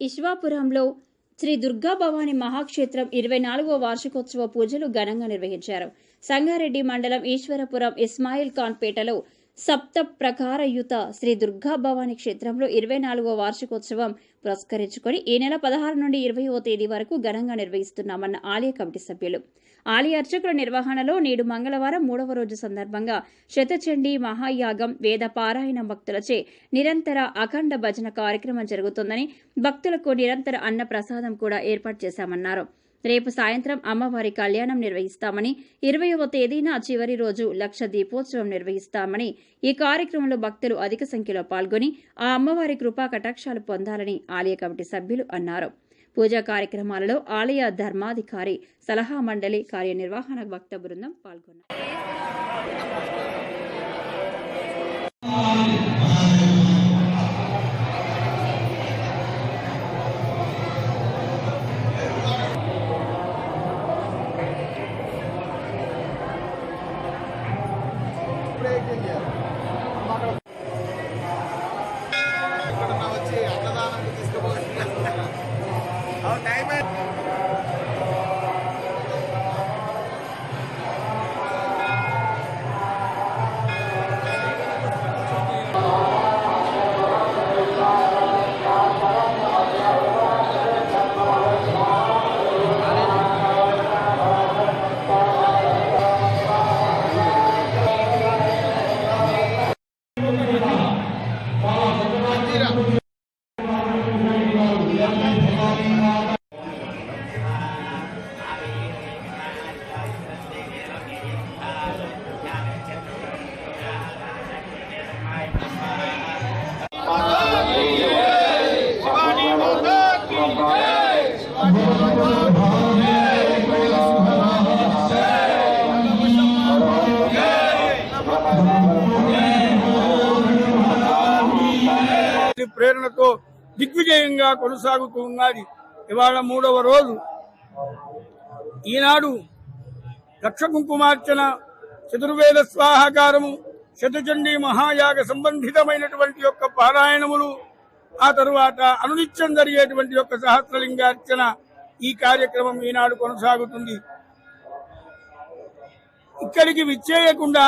ఇష్వాపురంలో శ్రీ దుర్గా భవాని మహాక్షేత్రం ఇరవై నాలుగో వార్షికోత్సవ పూజలు ఘనంగా నిర్వహించారు. సంగారెడ్డి మండలం ఈశ్వరపురం ఇస్మాయిల్ ఖాన్ పేటలో సప్త ప్రకారయుత శ్రీ దుర్గా భవాని క్షేత్రంలో ఇరవై నాలుగో వార్షికోత్సవం పురస్కరించుకొని ఈ నెల పదహారు నుండి ఇరవయో తేదీ వరకు ఘనంగా నిర్వహిస్తున్నామన్న ఆలయ కమిటీ సభ్యులు. ఆలయ అర్చకుల నిర్వహణలో నేడు మంగళవారం మూడవ రోజు సందర్భంగా శతచండీ మహాయాగం వేద పారాయణ భక్తులచే నిరంతర అఖండ భజన కార్యక్రమం జరుగుతుందని భక్తులకు నిరంతర అన్న ప్రసాదం కూడా ఏర్పాటు చేశామన్నారు. రేపు సాయంత్రం అమ్మవారి కళ్యాణం నిర్వహిస్తామని ఇరవయవ తేదీన చివరి రోజు లక్ష దీపోత్సవం నిర్వహిస్తామని ఈ కార్యక్రమంలో భక్తులు అధిక సంఖ్యలో పాల్గొని ఆ అమ్మవారి కృపా కటాక్షాలు పొందాలని ఆలయ కమిటీ సభ్యులు అన్నారు. పూజా కార్యక్రమాలలో ఆలయ ధర్మాధికారి సలహా మండలి కార్యనిర్వహణ భక్త బృందం పాల్గొన్నారు. ఈ ప్రేరణతో దిగ్విజయంగా కొనసాగుతూ ఉన్నది. ఇవాళ మూడవ రోజు. ఈనాడు లక్ష కుంకుమార్చన చతుర్వేద స్వాహాకారము శతచండీ మహాయాగ సంబంధితమైనటువంటి యొక్క పారాయణములు ఆ తరువాత అనునిత్యం జరిగేటువంటి యొక్క సహస్రలింగార్చన ఈ కార్యక్రమం ఈనాడు కొనసాగుతుంది. ఇక్కడికి విచ్చేయకుండా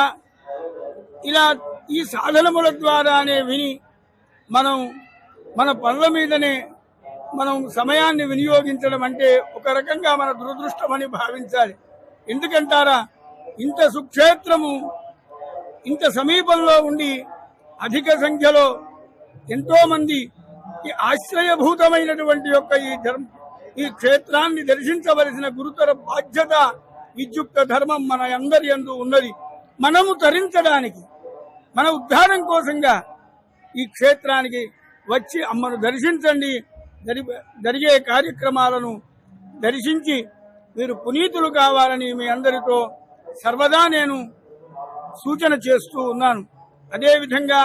ఇలా ఈ సాధనముల ద్వారానే విని మనం మన పనుల మీదనే మనం సమయాన్ని వినియోగించడం అంటే ఒక రకంగా మన దురదృష్టమని భావించాలి. ఎందుకంటారా? ఇంత సుక్షేత్రము ఇంత సమీపంలో ఉండి అధిక సంఖ్యలో ఎంతో మంది ఈ ఆశ్రయభూతమైనటువంటి యొక్క ఈ ధర్మ ఈ క్షేత్రాన్ని దర్శించవలసిన గురుతర బాధ్యత విద్యుక్త ధర్మం మన అందరి అందు ఉన్నది. మనము తరించడానికి మన ఉద్ధారం కోసంగా ఈ క్షేత్రానికి వచ్చి అమ్మను దర్శించండి. జరి- జరిగే కార్యక్రమాలను దర్శించి మీరు పునీతులు కావాలని మీ అందరితో సర్వదా నేను సూచన చేస్తూ ఉన్నాను. అదేవిధంగా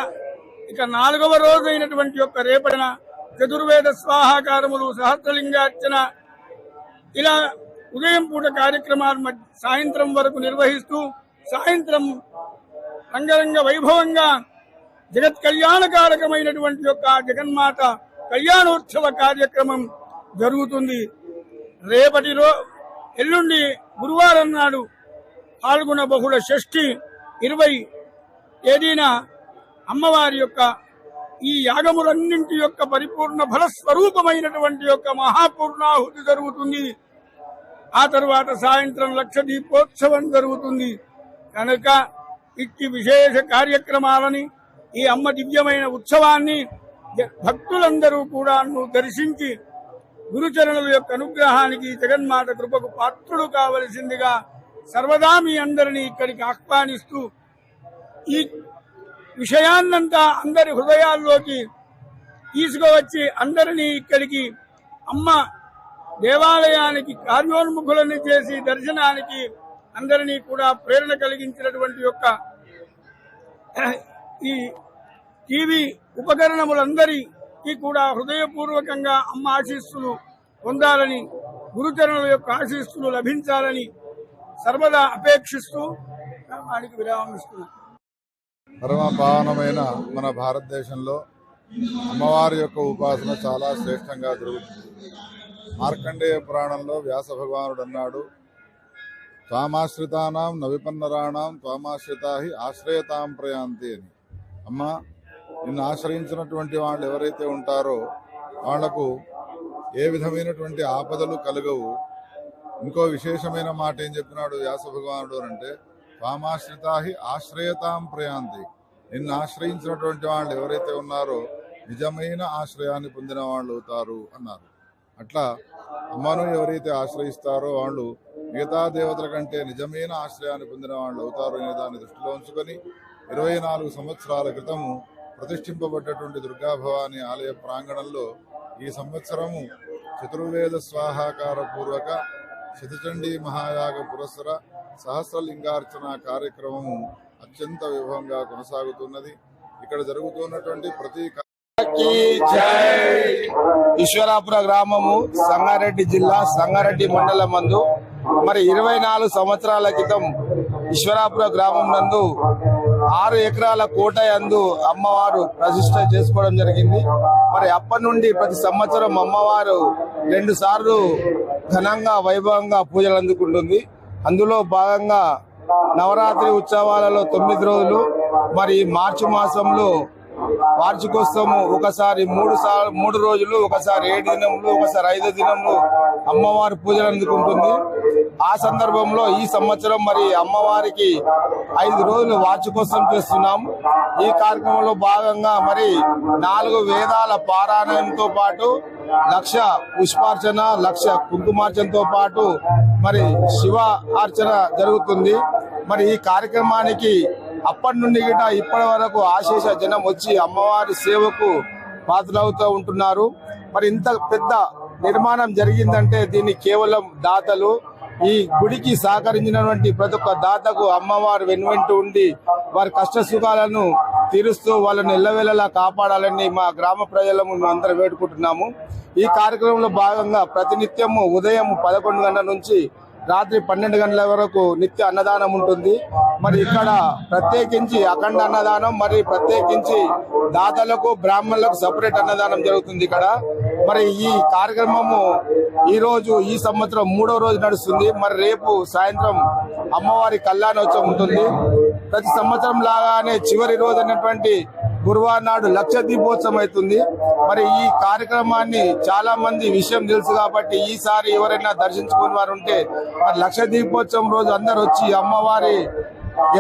ఇక నాలుగవ రోజు అయినటువంటి యొక్క రేపటిన చతుర్వేద స్వాహాకారములు సహస్రలింగార్చన ఇలా ఉదయం పూట కార్యక్రమాలు మధ్య- సాయంత్రం వరకు నిర్వహిస్తూ సాయంత్రం రంగరంగ వైభవంగా జగత్ కళ్యాణకారకమైనటువంటి యొక్క జగన్మాత కళ్యాణోత్సవ కార్యక్రమం జరుగుతుంది. రేపటి రో ఎల్లుండి గురువారం నాడు పాల్గొన బహుళ షష్ఠి ఇరవై తేదీన అమ్మవారి యొక్క ఈ యాగములన్నింటి యొక్క పరిపూర్ణ ఫలస్వరూపమైనటువంటి యొక్క మహాపూర్ణాహుతి జరుగుతుంది. ఆ తరువాత సాయంత్రం లక్ష దీపోత్సవం జరుగుతుంది. కనుక ఇట్టి విశేష కార్యక్రమాలని ఈ అమ్మ దివ్యమైన ఉత్సవాన్ని జ- భక్తులందరూ కూడా దర్శించి గురుచరణుల యొక్క అనుగ్రహానికి జగన్మాత కృపకు పాత్రుడు కావలసిందిగా సర్వదా మీ అందరినీ ఇక్కడికి ఆహ్వానిస్తూ ఈ విషయాన్నంతా అందరి హృదయాల్లోకి తీసుకువచ్చి అందరినీ ఇక్కడికి అమ్మ దేవాలయానికి కార్యోన్ముఖులను చేసి దర్శనానికి అందరినీ కూడా ప్రేరణ కలిగించినటువంటి యొక్క ఈ టీవీ ఉపకరణములందరికీ కూడా హృదయపూర్వకంగా అమ్మ ఆశీస్సులు పొందాలని గురుచరణుల యొక్క ఆశీస్సులు లభించాలని సర్వదా అపేక్షిస్తూ వానికి విరామం ఇస్తున్నాను పరమ పావనమైన మన భారతదేశంలో అమ్మవారి యొక్క ఉపాసన చాలా శ్రేష్టంగా జరుగుతుంది. మార్కండేయ పురాణంలో వ్యాస భగవానుడు అన్నాడు త్వామాశ్రితానాం నవిపన్నరాణం త్వామాశ్రితాహి ఆశ్రయతాం ప్రయాంతి అని. అమ్మ నిన్ను ఆశ్రయించినటువంటి వాళ్ళు ఎవరైతే ఉంటారో వాళ్ళకు ఏ విధమైనటువంటి ఆపదలు కలగవు. ఇంకో విశేషమైన మాట ఏం చెప్పినాడు వ్యాస భగవానుడు అంటే పామాశ్రితాహి ఆశ్రయతాం ప్రయాంతి. నిన్ను ఆశ్రయించినటువంటి వాళ్ళు ఎవరైతే ఉన్నారో నిజమైన ఆశ్రయాన్ని పొందిన వాళ్ళు అవుతారు అన్నారు. అట్లా అమ్మను ఎవరైతే ఆశ్రయిస్తారో వాళ్ళు మిగతా దేవతల కంటే నిజమైన ఆశ్రయాన్ని పొందిన వాళ్ళు అవుతారు అనే దాన్ని దృష్టిలో ఉంచుకొని ఇరవై నాలుగు సంవత్సరాల క్రితము ప్రతిష్ఠింపబడ్డటువంటి దుర్గా భవాని ఆలయ ప్రాంగణంలో ఈ సంవత్సరము చతుర్వేద స్వాహాకార పూర్వక శతచండీ మహాయాగ పురస్సర సహస్రలింగార్చన కార్యక్రమము అత్యంత వైభవంగా కొనసాగుతున్నది. ఇక్కడ జరుగుతున్నటువంటి ప్రతి ఈశ్వరాపుర గ్రామము సంగారెడ్డి జిల్లా సంగారెడ్డి మండలం మందు మరి ఇరవై నాలుగు సంవత్సరాల క్రితం ఈశ్వరాపుర గ్రామం నందు ఆరు ఎకరాల కోట యందు అమ్మవారు ప్రతిష్ట చేసుకోవడం జరిగింది. మరి అప్పటి నుండి ప్రతి సంవత్సరం అమ్మవారు రెండు సార్లు ఘనంగా వైభవంగా పూజలు అందుకుంటుంది. అందులో భాగంగా నవరాత్రి ఉత్సవాలలో తొమ్మిది రోజులు మరి మార్చి మాసంలో వార్షికోత్సవం ఒకసారి మూడు సార్లు మూడు రోజులు ఒకసారి ఏడు దినములు ఒకసారి ఐదు దినములు అమ్మవారి పూజలు అందుకుంటుంది. ఆ సందర్భంలో ఈ సంవత్సరం మరి అమ్మవారికి ఐదు రోజులు వార్షికోత్సవం చేస్తున్నాం. ఈ కార్యక్రమంలో భాగంగా మరి నాలుగు వేదాల పారాయణంతో పాటు లక్ష పుష్పార్చన లక్ష కుంకుమార్చనతో పాటు మరి శివ అర్చన జరుగుతుంది. మరి ఈ కార్యక్రమానికి అప్పటి నుండి గిట ఇప్పటి వరకు ఆశేష జనం వచ్చి అమ్మవారి సేవకు పాత్రలవుతూ ఉంటున్నారు. మరి ఇంత పెద్ద నిర్మాణం జరిగిందంటే దీన్ని కేవలం దాతలు ఈ గుడికి సహకరించినటువంటి ప్రతి ఒక్క దాతకు అమ్మవారు వెనువెంటూ ఉండి వారి కష్ట సుఖాలను తీరుస్తూ వాళ్ళని ఎల్లవేళలా కాపాడాలని మా గ్రామ ప్రజలను మేము అందరం వేడుకుంటున్నాము. ఈ కార్యక్రమంలో భాగంగా ప్రతినిత్యము ఉదయం పదకొండు గంటల నుంచి రాత్రి పన్నెండు గంటల వరకు నిత్య అన్నదానం ఉంటుంది. మరి ఇక్కడ ప్రత్యేకించి అఖండ అన్నదానం మరి ప్రత్యేకించి దాతలకు బ్రాహ్మణులకు సపరేట్ అన్నదానం జరుగుతుంది ఇక్కడ. మరి ఈ కార్యక్రమము ఈ రోజు ఈ సంవత్సరం మూడో రోజు నడుస్తుంది. మరి రేపు సాయంత్రం అమ్మవారి కళ్యాణోత్సవం ఉంటుంది. ప్రతి సంవత్సరం లాగానే చివరి రోజు అయినటువంటి గురువారం నాడు లక్ష దీపోత్సవం అవుతుంది. మరి ఈ కార్యక్రమాన్ని చాలా మంది విషయం తెలుసు కాబట్టి ఈసారి ఎవరైనా దర్శించుకుని వారు ఉంటే మరి లక్ష దీపోత్సవం రోజు అందరు వచ్చి అమ్మవారి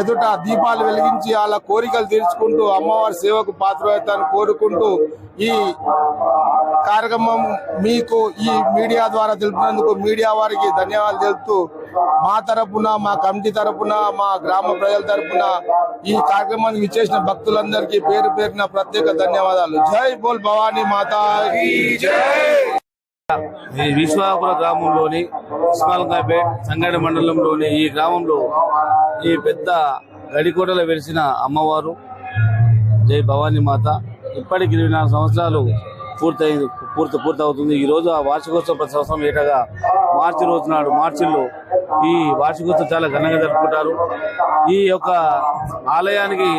ఎదుట దీపాలు వెలిగించి వాళ్ళ కోరికలు తీర్చుకుంటూ అమ్మవారి సేవకు పాత్రవుతాన్ని కోరుకుంటూ ఈ కార్యక్రమం మీకు ఈ మీడియా ద్వారా తెలిపినందుకు మీడియా వారికి ధన్యవాదాలు తెలుపుతూ మా తరపున మా కమిటీ తరపున మా గ్రామ ప్రజల తరపున ఈ కార్యక్రమానికి ఇచ్చేసిన భక్తులందరికీ పేరు పేరున ప్రత్యేక ధన్యవాదాలు. జై బోల్ భవానీ మాతా ఈ విశ్వాపుర గ్రామంలోని ఇస్మాల్కాపేట్ సంగడి మండలంలోని ఈ గ్రామంలో ఈ పెద్ద గడికోటలో వెలిసిన అమ్మవారు జై భవానీ మాత. ఇప్పటికి ఇరవై నాలుగు సంవత్సరాలు పూర్తయింది పూర్తి పూర్తవుతుంది. ఈ రోజు ఆ వార్షికోత్సవ ప్రతి సంవత్సరం ఏటగా మార్చి రోజు నాడు మార్చిలో ఈ వార్షికోత్సవం చాలా ఘనంగా జరుపుకుంటారు. ఈ యొక్క ఆలయానికి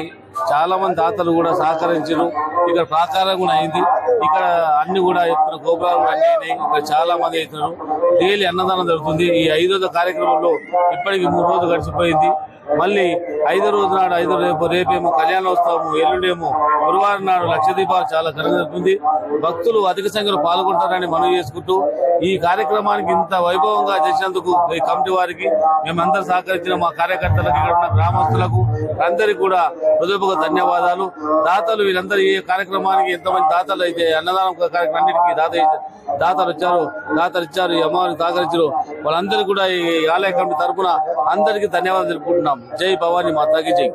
చాలా మంది దాతలు కూడా సహకరించారు. ఇక్కడ ప్రాకారం కూడా అయింది. ఇక్కడ అన్ని కూడా ఎత్తున గోపురాలు అన్ని అయినాయి. ఇక్కడ చాలా మంది అవుతున్నారు డైలీ అన్నదానం జరుగుతుంది. ఈ ఐదో కార్యక్రమంలో ఇప్పటికి మూడు రోజులు గడిచిపోయింది. మళ్ళీ ఐదో రోజు నాడు ఐదో రేపు రేపేమో కళ్యాణోత్సవము ఎల్లుండేమో గురువారం నాడు లక్ష దీపాలు చాలా ఘనంగా జరుగుతుంది. భక్తులు అధిక సంఖ్యలో పాల్గొంటారని మనవి చేసుకుంటూ ఈ కార్యక్రమానికి ఇంత వైభవంగా చేసినందుకు ఈ కమిటీ వారికి మేమందరూ సహకరించిన మా కార్యకర్తలకు ఇక్కడ ఉన్న గ్రామస్తులకు అందరికీ కూడా హృదయపూర్వక ధన్యవాదాలు. దాతలు వీళ్ళందరూ ఈ కార్యక్రమానికి ఎంతమంది దాతలు అయితే అన్నదానం కార్యక్రమానికి దాత దాతలు వచ్చారు దాతలు ఇచ్చారు అమ్మవారిని సహకరించారు వాళ్ళందరికీ కూడా ఈ ఆలయ కమిటీ తరఫున అందరికీ ధన్యవాదాలు తెలుపుకుంటున్నాం. జై భవానీ మాతాకి జై.